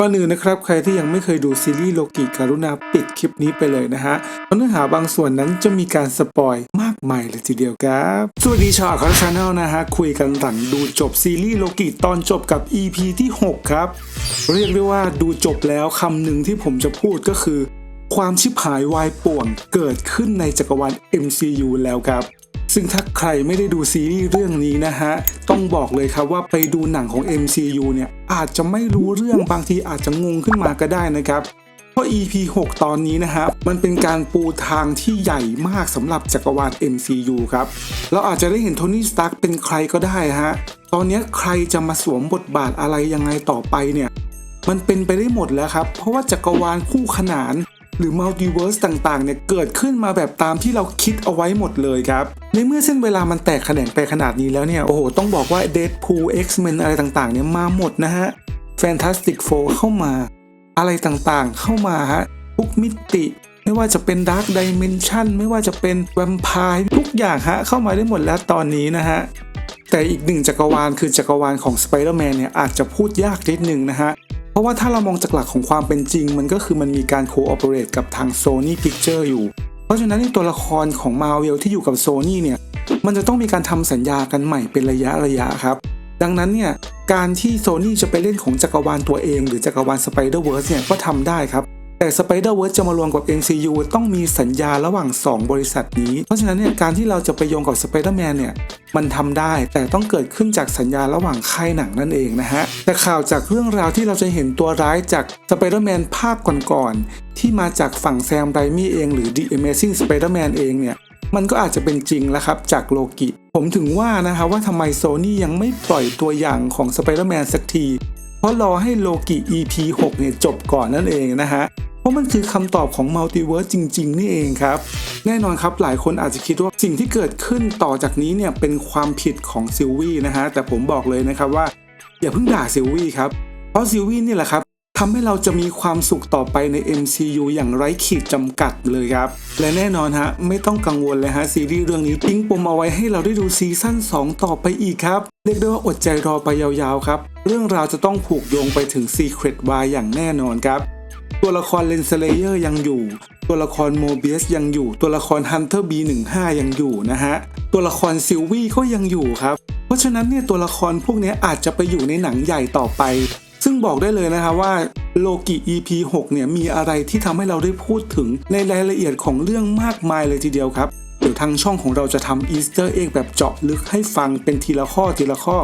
ก่อนอื่นนะครับใครที่ยังไม่เคยดูซีรีส์โลกิการุณาปิดคลิปนี้ไปเลยนะฮะเพราะเนื้อหาบางส่วนนั้นจะมีการสปอยมากมายเลยทีเดียวครับ สวัสดีชาวอัครชาแนลนะฮะคุยกันหลังดูจบซีรีส์โลกิตอนจบกับ EP ที่ 6 ครับ เรียกได้ว่าดูจบแล้วคำหนึ่งที่ผมจะพูดก็คือ ความชิบหายวายป่วงเกิดขึ้นในจักรวาล MCU แล้วครับ ซึ่งถ้าใครไม่ได้ดูซีรีส์เรื่องนี้นะฮะ ต้องบอกเลยครับว่าไปดูหนังของ MCU เนี่ย อาจจะไม่รู้เรื่องบางทีอาจจะงงขึ้นมาก็ได้นะครับเพราะ EP 6 ตอนนี้นะฮะ มันเป็นการปูทางที่ใหญ่มากสำหรับจักรวาล MCU ครับ เราอาจจะได้เห็นโทนี่สตาร์กเป็นใครก็ได้ฮะ ตอนนี้ใครจะมาสวมบทบาทอะไรยังไงต่อไปเนี่ย มันเป็นไปได้หมดแล้วครับ เพราะว่าจักรวาลคู่ขนาน หรือมัลติเวิร์สต่างๆเนี่ยเกิดขึ้นมาแบบตามที่เราคิดเอาไว้หมดเลยครับในเมื่อเส้นเวลามันแตกแขนงไปขนาดนี้แล้วเนี่ยโอ้โหต้องบอกว่า Deadpool X-Men อะไรต่างๆเนี่ยมาหมดนะฮะ Fantastic Four เข้ามา อะไรต่างๆเข้ามาฮะทุกมิติไม่ว่าจะเป็น Dark Dimension ไม่ว่าจะเป็นแวมไพร์ทุกอย่างฮะเข้ามาได้หมดแล้วตอนนี้นะฮะแต่อีกหนึ่งจักรวาลคือจักรวาลของ Spider-Man เนี่ยอาจจะพูดยากนิดนึงนะฮะ เพราะว่าถ้าเรามองจากหลักของความเป็นจริง มันก็คือมันมีการ co-operate กับทาง Sony Picture อยู่ เพราะฉะนั้นในตัวละครของ Marvel ที่อยู่กับ Sony เนี่ยมันจะต้องมีการทำสัญญากันใหม่เป็นระยะระยะครับดังนั้นเนี่ยการที่ Sony จะไปเล่นของจักรวาลตัวเอง หรือจักรวาล Spider-Verse เนี่ยก็ทำได้ครับ แต่ Spider-Verse จะมารวมกับ MCU ต้องมีสัญญาระหว่าง 2 บริษัทนี้ เพราะฉะนั้นเนี่ยการที่เราจะไปโยงกับ Spider-Man เนี่ยมันทำได้แต่ต้องเกิดขึ้นจากสัญญาระหว่างค่ายหนังนั่นเองนะฮะ แต่ข่าวจากเรื่องราวที่เราจะเห็นตัวร้ายจาก Spider-Man ภาคก่อนๆที่มาจากฝั่งแซมไรมี่เองหรือ The Amazing Spider-Man เองเนี่ยมันก็อาจจะเป็นจริงแล้วครับจากโลกิ ผมถึงว่านะฮะว่าทำไมโซนี่ยังไม่ปล่อยตัวอย่างของ Spider-Man สักที เพราะรอให้โลกิ EP 6 เนี่ยจบก่อนนั่นเองนะฮะ ราะมันคือคำตอบของมัลติเวิร์สจริง ๆ นี่เองครับ แน่นอนครับหลายคนอาจจะคิดว่าสิ่งที่เกิดขึ้นต่อจากนี้เนี่ยเป็นความผิดของซิลวี่นะฮะแต่ผมบอกเลยนะครับว่า อย่าเพิ่งด่าซิลวี่ครับ เพราะซิลวี่นี่แหละครับทำให้เราจะมีความสุขต่อไปใน MCU อย่างไร้ขีดจำกัดเลยครับ และแน่นอนฮะ ไม่ต้องกังวลเลยฮะ ซีรีส์เรื่องนี้ทิ้งปมเอาไว้ให้เราได้ดูซีซั่น2 ต่อไปอีกครับ เรียกได้ว่าอดใจรอไปยาวๆครับ เรื่องราวจะต้องผูกโยงไปถึง Secret War อย่างแน่นอนครับ ตัวละครเลนเซเลเยอร์ยังอยู่ ตัวละครโมเบียสยังอยู่ ตัวละครฮันเตอร์ B15 ยังอยู่นะฮะ ตัวละครซิลวี่ก็ยังอยู่ครับ เพราะฉะนั้นเนี่ยตัวละครพวกนี้อาจจะไปอยู่ในหนังใหญ่ต่อไป ซึ่งบอกได้เลยนะคะว่าโลกิ EP 6เนี่ยมีอะไรที่ทำให้เราได้พูดถึงในรายละเอียดของเรื่องมากมายเลยทีเดียวครับเดี๋ยวทางช่องของเราจะทำอีสเตอร์เอ็กแบบเจาะลึกให้ฟังเป็นทีละข้อทีละข้อ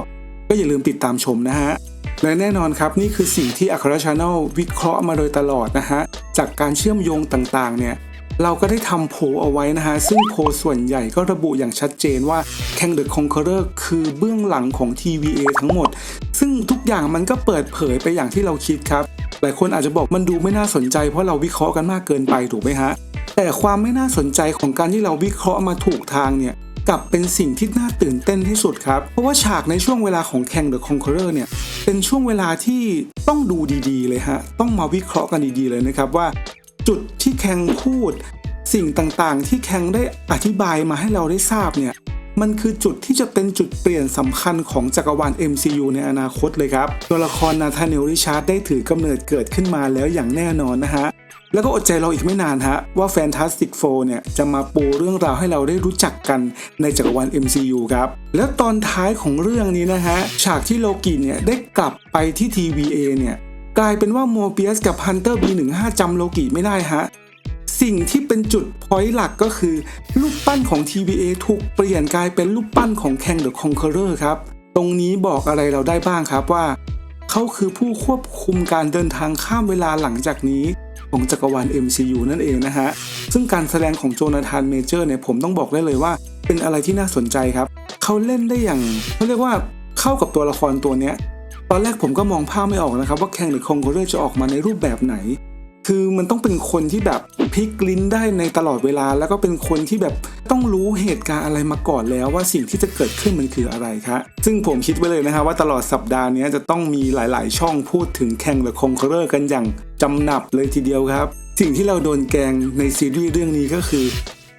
ก็อย่าลืมติดตามชมนะฮะ และแน่นอนครับนี่คือสิ่งที่อัครชาแนลวิเคราะห์มาโดยตลอดนะฮะจากการเชื่อมโยงต่างๆเนี่ยเราก็ได้ทำโพลเอาไว้นะฮะ ซึ่งโพลส่วนใหญ่ก็ระบุอย่างชัดเจนว่า Kang the Conqueror คือเบื้องหลังของ TVA ทั้งหมด ซึ่งทุกอย่างมันก็เปิดเผยไปอย่างที่เราคิดครับ หลายคนอาจจะบอกมันดูไม่น่าสนใจเพราะเราวิเคราะห์กันมากเกินไปถูกไหมฮะ แต่ความไม่น่าสนใจของการที่เราวิเคราะห์มาถูกทางเนี่ย กลับเป็นสิ่งที่น่าตื่นเต้นที่สุดครับ เพราะว่าฉากในช่วงเวลาของ Kang the Conqueror เนี่ย เป็นช่วงเวลาที่ต้องดูดีๆ เลยฮะ ต้องมาวิเคราะห์กันดีๆ เลยนะครับว่า จุดที่แคงพูด สิ่งต่างๆ ที่แคงได้อธิบายมาให้เราได้ทราบเนี่ย มันคือจุดที่จะเป็นจุดเปลี่ยนสำคัญของจักรวาล MCU ในอนาคตเลยครับ ตัวละครนาธาเนลริชาร์ดได้ถือกำเนิดเกิดขึ้นมาแล้วอย่างแน่นอนนะฮะ แล้วก็อดใจเรออีกไม่นานฮะ ว่า Fantastic Four เนี่ยจะมาปูเรื่องราวให้เราได้รู้จักกันในจักรวาล MCU ครับ แล้วตอนท้ายของเรื่องนี้นะฮะ ฉากที่โลกิเนี่ยได้กลับไปที่ TVA เนี่ย กลายเป็นว่าโมเบียสกับ Hunter B15 จำโลกิไม่ได้ฮะ สิ่งที่เป็นจุดพอยต์หลักก็คือ รูปปั้นของ TVA ถูกเปลี่ยนกลายเป็นรูปปั้นของ Kang the Conqueror ครับ ตรงนี้บอกอะไรเราได้บ้างครับว่า เขาคือผู้ควบคุมการเดินทางข้ามเวลาหลังจากนี้ ของจักรวาล MCU นั่นเองนะฮะ ซึ่งการแสดงของโจนาธานเมเจอร์เนี่ยผมต้องบอกได้เลยว่า เป็นอะไรที่น่าสนใจครับ เขาเล่นได้อย่างเขาเรียกว่าเข้ากับตัวละครตัวเนี้ยตอนแรกผมก็มองภาพไม่ออกนะครับ ว่าแข่งหรือคองโกเรจะออกมาในรูปแบบไหน คือมันต้องเป็นคนที่แบบพลิกลิ้นได้ในตลอดเวลา แล้วก็เป็นคนที่แบบต้องรู้เหตุการณ์อะไรมาก่อนแล้วว่าสิ่งที่จะเกิดขึ้นมันคืออะไรครับซึ่งผมคิดไว้เลยนะฮะว่าตลอดสัปดาห์นี้จะต้องมีหลาย ๆ ช่องพูดถึงแข่งหรือคองโกเรกันอย่างจำหนับเลยทีเดียวครับ สิ่งที่เราโดนแกงในซีรีส์เรื่องนี้ก็คือ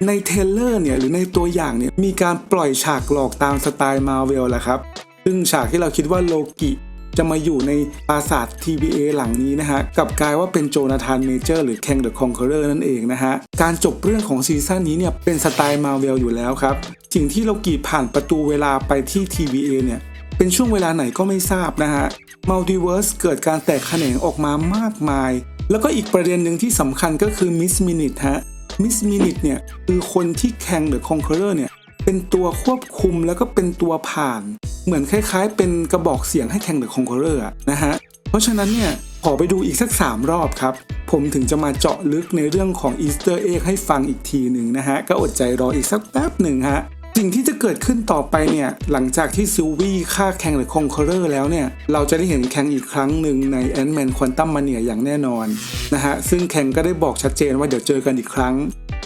ในเทเลอร์เนี่ยหรือในตัวอย่างเนี่ยมีการปล่อยฉากหลอกตามสไตล์มาเวลแหละครับ ซึ่งฉากที่เราคิดว่าโลกิ จะมาอยู่ในปราสาท TVA หลังนี้นะฮะกับกลายว่าเป็นโจนาธานเมเจอร์หรือแคงเดอะคอนเคอร์นั่นเองนะฮะการจบเรื่องของซีซั่นนี้เนี่ยเป็นสไตล์มาเวลอยู่แล้วครับสิ่งที่เรากีผ่านประตูเวลาไปที่ TVA เนี่ยเป็นช่วงเวลาไหนก็ไม่ทราบนะฮะมัลติเวิร์สเกิดการแตกแขนงออกมามากมาย แล้วก็อีกประเด็นหนึ่งที่สำคัญก็คือมิสมินิทฮะมิสมินิทเนี่ยคือคนที่แข่งเดอะคอนเคอร์เนี่ย เป็นตัวควบคุมแล้วก็เป็นตัวผ่าน เหมือนคล้ายๆ เป็นกระบอกเสียงให้แข่งเดอะคอนเคอร์นะฮะเพราะฉะนั้นเนี่ยขอไปดูอีกสัก 3 รอบครับ ผมถึงจะมาเจาะลึกในเรื่องของอีสเตอร์เอ็กให้ฟังอีกทีหนึ่งนะฮะ ก็อดใจรออีกสักแป๊บหนึ่งฮะ สิ่งที่จะเกิดขึ้นต่อไปเนี่ย หลังจากที่ซิลวี่ฆ่าแคงหรือคองเคอร์แล้วเนี่ย เราจะได้เห็นแคงอีกครั้งหนึ่งในแอนด์แมนควอนตัมมาเนียอย่างแน่นอนนะฮะ ซึ่งแคงก็ได้บอกชัดเจนว่าเดี๋ยวเจอกันอีกครั้ง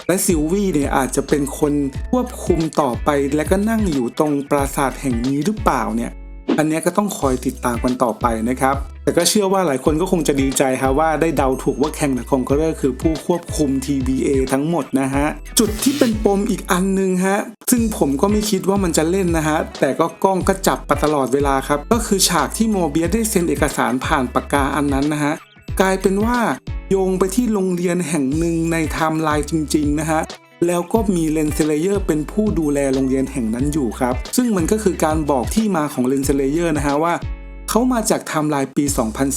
และซิลวี่เนี่ยอาจจะเป็นคนควบคุมต่อไป และก็นั่งอยู่ตรงปราสาทแห่งนี้หรือเปล่าเนี่ยอันนี้ก็ต้องคอยติดตามกันต่อไปนะครับ แต่ก็เชื่อว่าหลายคนก็คงจะดีใจครับว่าได้เดาถูกว่าแข่งกับคองเคอร์คือผู้ควบคุม TBA ทั้งหมดนะฮะ จุดที่เป็นปมอีกอันหนึงฮะ ซึ่งผมก็ไม่คิดว่ามันจะเล่นนะฮะ แต่ก็กล้องก็จับมาตลอดเวลาครับ ก็คือฉากที่โมเบียได้เซ็นเอกสารผ่านปากกาอันนั้นนะฮะ กลายเป็นว่าโยงไปที่โรงเรียนแห่งหนึ่งในไทม์ไลน์จริง ๆ นะฮะแล้วก็มีเลนเซเลเยอร์เป็นผู้ดูแลโรงเรียนแห่งนั้นอยู่ครับ ซึ่งมันก็คือการบอกที่มาของเลนเซเลเยอร์นะฮะว่าเขามาจากไทม์ไลน์ปี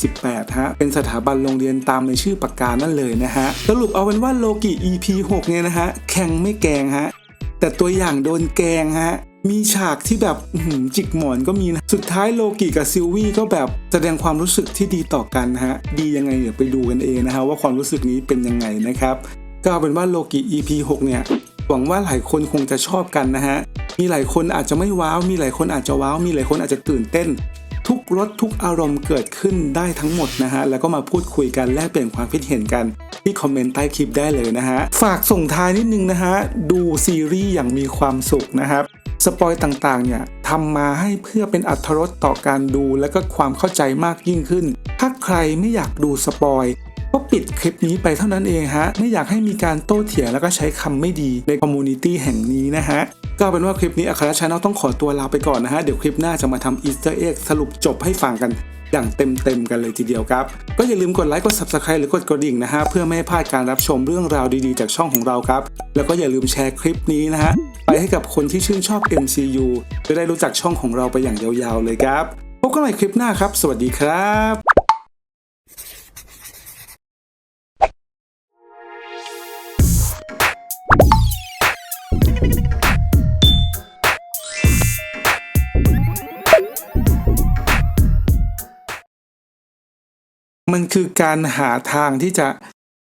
2018 ฮะ เป็นสถาบันโรงเรียนตามในชื่อปากกานั่นเลยนะฮะ สรุปเอาเป็นว่าโลกิ EP 6 เนี่ยนะฮะ แข่งไม่แกงฮะ แต่ตัวอย่างโดนแกงฮะ มีฉากที่แบบจิกหมอนก็มีนะ สุดท้ายโลกิกับซิลวี่ก็แบบแสดงความรู้สึกที่ดีต่อกันนะฮะ ดียังไงเดี๋ยวไปดูกันเองนะฮะว่าความรู้สึกนี้เป็นยังไงนะครับ ก็เอาเป็นว่าโลกิ EP 6 เนี่ย หวังว่าหลายคนคงจะชอบกันนะฮะ มีหลายคนอาจจะไม่ว้าว มีหลายคนอาจจะว้าว มีหลายคนอาจจะตื่นเต้น ทุกรสทุกอารมณ์เกิดขึ้นได้ทั้งหมดนะฮะ แล้วก็มาพูดคุยกันแลกเปลี่ยนความคิดเห็นกันที่คอมเมนต์ใต้คลิปได้เลยนะฮะ ฝากส่งท้ายนิดนึงนะฮะ ดูซีรีส์อย่างมีความสุขนะครับ สปอยต่างๆเนี่ยทำมาให้เพื่อเป็นอัธรสต่อการดูและก็ความเข้าใจมากยิ่งขึ้น ถ้าใครไม่อยากดูสปอยก็ปิดคลิปนี้ไปเท่านั้นเองฮะ ไม่อยากให้มีการโต้เถียงแล้วก็ใช้คำไม่ดีในคอมมูนิตี้แห่งนี้นะฮะ ก็เป็นว่าคลิปนี้อัครชาแนลต้องขอตัวลาไปก่อนนะฮะ เดี๋ยวคลิปหน้าจะมาทำอีสเตอร์เอ็กสรุปจบให้ฟังกันอย่างเต็มๆกันเลยทีเดียวครับ ก็อย่าลืมกดไลค์กด subscribe หรือกดกระดิ่งนะฮะ เพื่อไม่ให้พลาดการรับชมเรื่องราวดีๆ จากช่องของเราครับ แล้วก็อย่าลืมแชร์คลิปนี้นะฮะ ไปให้กับคนที่ชื่นชอบ MCU จะได้รู้จักช่องของเราไปอย่างยาวๆเลยครับ พบกันใหม่คลิปหน้าครับ สวัสดีครับ มันคือการหาทางที่จะ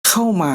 เข้ามา